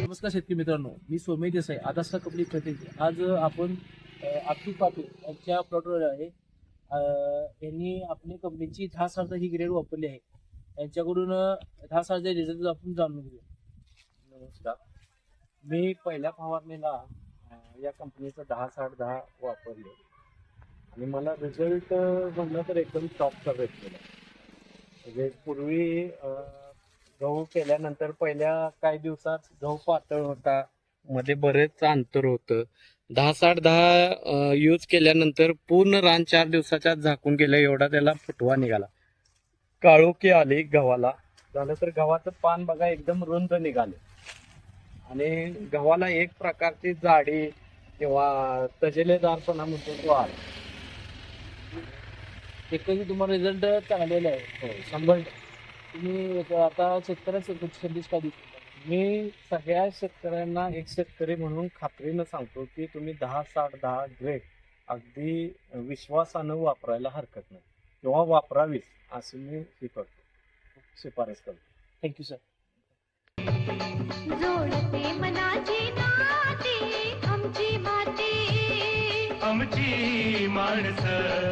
नमस्कार शेतकरी मित्रांनो मी सोमे देसाई आदासा कंपनी प्रतिनिधी. आज आपण अब्दुल पाटील यांच्या प्लॉटवर आहे. यांनी आपली कंपनीची दहा सारचा ही ग्रेड वापरली आहे. यांच्याकडून दहा सारचे रिझल्ट आपण जाणून घेऊ नमस्कार. मी पहिल्या फवारणीला या कंपनीचं दहा साठ दहा वापरले. आणि मला रिझल्ट म्हणलं तर एकदम टॉपचा भेटलेला म्हणजे पूर्वी गहू केल्यानंतर पहिल्या काही दिवसात गहू पातळ होता. मध्ये बरेच अंतर होतं. दहा साठ दहा यूज केल्यानंतर पूर्ण रान चार दिवसाच्या आत झाकून गेलं एवढा त्याला फुटवा निघाला. काळोखी आली गव्हाला. झालं तर गव्हाचं पान बघा एकदम रुंद निघाले. आणि गव्हाला एक प्रकारची जाडी किंवा तजेलेदारपणा म्हणतो तो आला. एकही तुम्हाला रिझल्ट चांगलेला आहे. शंभर तुम्ही आता शेतकऱ्यांचा संदेश काय देऊ मी सगळ्या शेतकऱ्यांना एक शेतकरी म्हणून खात्रीनं सांगतो की तुम्ही दहा साठ दहा ग्रेड अगदी विश्वासानं वापरायला हरकत नाही. किंवा वापरावीच असं मी हे करतो. शिफारस करतो. थँक्यू सर जोडते मनाची नाती आमची माती. आमची माणसं.